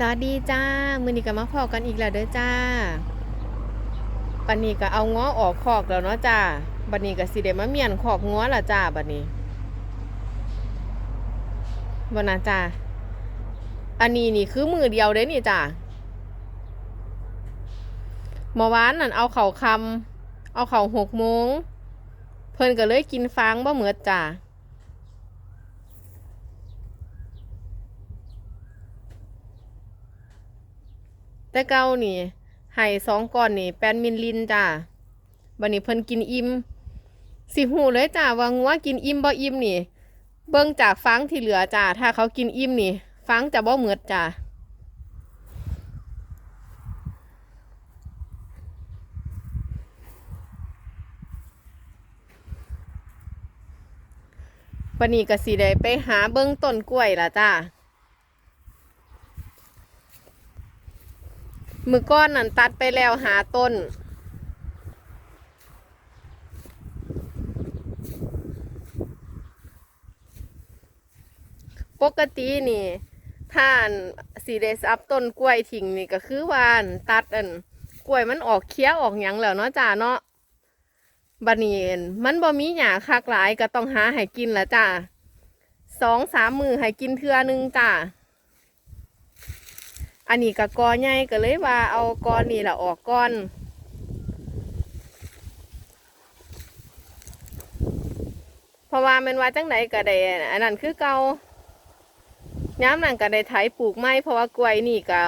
สวัสดีจ้า มือนี้ก็มาพอกันอีกแล้วเด้อจ้าปันนี้ก็เอาง้อออกคอกแล้วเนาะจ้าบัดนี้ก็สิเดมาเมียนคอกง้อละจ้าบัดนี้วันนะจ้าอันนี้นี่คือมือเดียวเด้นี่จ้าเมื่อวานนั่นเอาเข่าคำเอาเข่าหกโมง เพิ่นก็เลยกินฟางบ่เหมือจ้า แต่เก้านี่ไห่สองก้อนนี่แปนมิลลินจ้าบันนี้เพิ่นกินอิ่มสิหูเลยจ้าว่างัวกินอิ่มบ่อิ่มนี่ เบิ่งจากฟังที่เหลือจ้าถ้าเขากินอิ่มนี่ ฟังจะบ่เหมือดจ้าบันนี้ก็สิได้ไปหาเบิ่งต้นกล้วยล่ะจ้า มือก้อนนั่นตัดไปแล้วหาต้น ปกตินี่ถ้านสีเดซับต้นกล้วยทิ้งนี่ก็คือว่านตัดอันกล้วยมันออกเคี้ยวออกหยังแล้วเนาะจ้าเนาะบัดนี้เห็นมันบ่มีหยาคักหลายก็ต้องหาให้กินละจ้าสองสามมือให้กินเทื่อนึงจ้า อันนี้ก็กอใหญ่ก็เลยว่าเอากอนี่แหละออกก่อนเพราะว่ามันว่าจังไหนก็ได้อันนั้นคือเกาย้ำนั่นก็ได้ไถปลูกไม้เพราะว่ากล้วยนี่ก็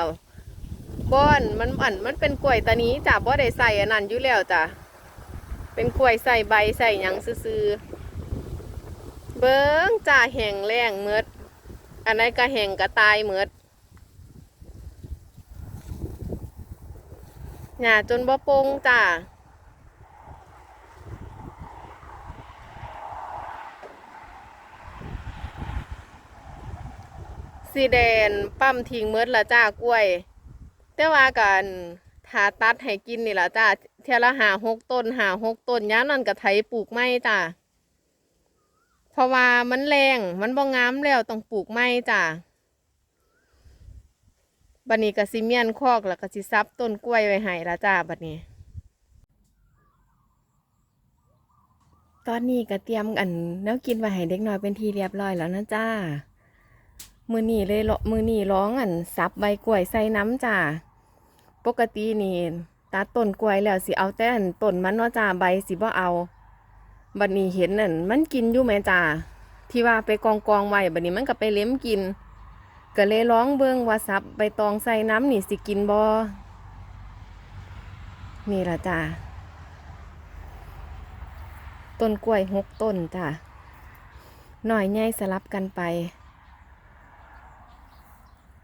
บ้อนมันอันมันเป็นกล้วยตานี้จ้ะบ่ได้ใส่อันนั้นอยู่แล้วจ้ะเป็นกล้วยใส่ใบใส่หยังซื่อเบิ้งจ้าแห้งแรงเมืดอันนั้นก็แห้งก็ตายเมืด หญ้าจนบ่โปงจ้าสีแดนปั้มทิ้งเมดละจ้ากล้วย แต่ว่ากันถาตัดให้กินนี่ละจ้าเทียละหาหกต้นหาหกต้นย้ำนั่นก็ไถปลูกไม้จ้าเพราะว่ามันแรงมันบ่งามแล้วต้องปลูกไม้จ้า บัดนี้ก็สิเมียนคอกแล้วก็สิซับต้นกล้วยไว้ให้ละจ้าบัดนี้ ตอนนี้ก็เตรียมอันแนวกินไว้ให้เด็กน้อยเป็นทีเรียบร้อยแล้วนะจ้า มือนี่เลยเลาะมือนี่ร้องอันซับใบกล้วยใส่น้ำจ้า ปกตินี่ตัดต้นกล้วยแล้วสิเอาแต่อันต้นมันเนาะจ้าใบสิบ่เอา บัดนี้เห็นอันมันกินอยู่ไหมจ้าที่ว่าไปกองกองไว้บัดนี้มันก็ไปเล็มกิน ก็เลยร้องเบิ่งว่าซับใบตองใส่น้ำนี่สิกินบ่นี่ละจ้าต้นกล้วยหกต้นจ้าหน่อยใหญ่สลับกันไป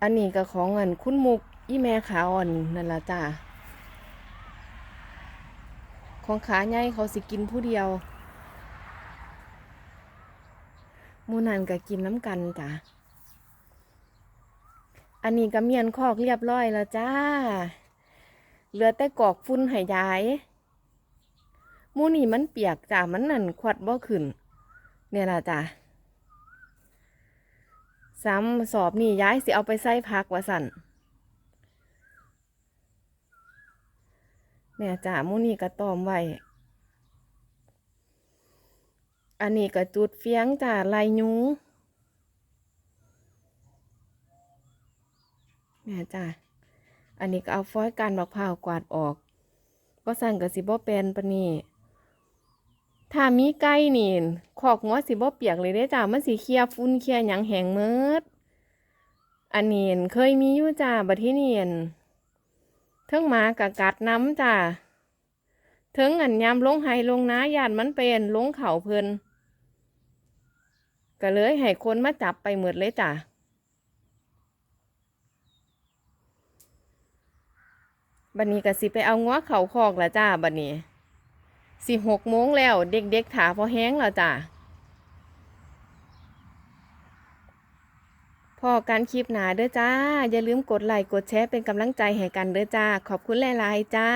อันนี้ก็ของเงินคุณมุกอีแม่ขาอ่อนนั่นละจ้าของขาใหญ่เขาสิกินผู้เดียวมูนันก็กินน้ำกันจ้า อันนี้ก็เมียนคอกเรียบร้อยแล้วจ้า เหลือแต่กอกฟุ้นห้ยายมูนี่มันเปียกจ้ามันนั่นขวัดบ่ขึ้น เนี่ยล่ะจ้าซ้ำสอบนี่ย้ายสิเอาไปใส่พักว่าสั่นเนี่ยจ้ามูนี่ก็ตอมไว้ อันนี้ก็จุดเฟียงจ้าลายยุ้ง เนี่ยจ้ะอันนี้ก็เอาฟอยการมะพร้าวกวาดออกก็สั่นกับสิบ่เป็นปะนี่ถ้ามีไก่นี่ขอกงัวสิบ่เปียกเลยเด้จ้ะมันสิเคลียร์ฝุ่นเคลียร์หยังแหงเมิดอันนี้เคยมีอยู่จ้ะบัดที่นี่เทิงหมากะกัดน้ำจ้ะเทิงอันยามลงไห้ลงน้ายานมันเป็นลงเข่าเพิ่นก็เลยให้คนมาจับไปหมดเลยจ้ะ บัดนี้ก็สิไปเอางัวเขาคอกแล้วจ้าบัดนี้สิหกโมงแล้วเด็กๆถาพอแห้งแล้วจ้าพอการคลิปหนาเด้อจ้า อย่าลืมกดไลค์กดแชร์เป็นกำลังใจให้กันเด้อจ้า ขอบคุณหลายๆจ้า